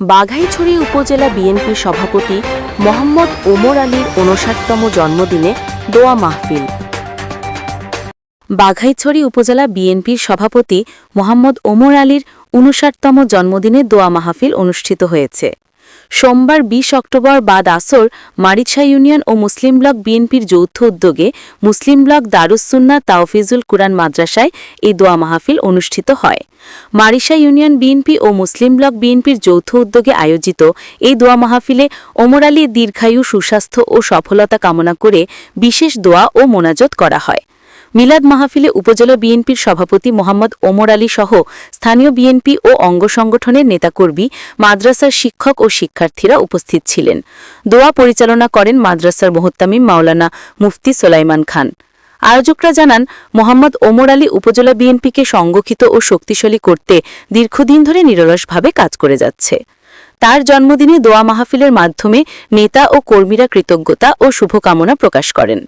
বাঘাইছড়ি উপজেলা বিএনপির সভাপতি মোহাম্মদ ওমর আলীর উনষাটতম জন্মদিনে দোয়া মাহফিল। বাঘাইছড়ি উপজেলা বিএনপির সভাপতি মোহাম্মদ ওমর আলীর উনষাটতম জন্মদিনে দোয়া মাহফিল অনুষ্ঠিত হয়েছে। সোমবার বিশ অক্টোবর বাদ আসর মারিছা ইউনিয়ন ও মুসলিম ব্লক বিএনপির যৌথ উদ্যোগে মুসলিম ব্লক দারুসুন্না তাওফিজুল কুরআন মাদ্রাসায় এই দোয়া মাহফিল অনুষ্ঠিত হয়। মারিশা ইউনিয়ন বিএনপি ও মুসলিম ব্লক বিএনপির যৌথ উদ্যোগে আয়োজিত এই দোয়া মাহফিলে ওমর আলীর দীর্ঘায়ু, সুস্বাস্থ্য ও সফলতা কামনা করে বিশেষ দোয়া ও মোনাজত করা হয়। মিলাদ মাহফিলে উপজেলা বিএনপির সভাপতি মোহাম্মদ ওমর আলী সহ স্থানীয় বিএনপি ও অঙ্গ সংগঠনের নেতাকর্মী, মাদ্রাসার শিক্ষক ও শিক্ষার্থীরা উপস্থিত ছিলেন। দোয়া পরিচালনা করেন মাদ্রাসার মোহত্তামিম মাওলানা মুফতি সোলাইমান খান। আয়োজকরা জানান, মোহাম্মদ ওমর আলী উপজেলা বিএনপিকে সংগঠিত ও শক্তিশালী করতে দীর্ঘদিন ধরে নিরলসভাবে কাজ করে যাচ্ছে। তার জন্মদিনে দোয়া মাহফিলের মাধ্যমে নেতা ও কর্মীরা কৃতজ্ঞতা ও শুভকামনা প্রকাশ করেন।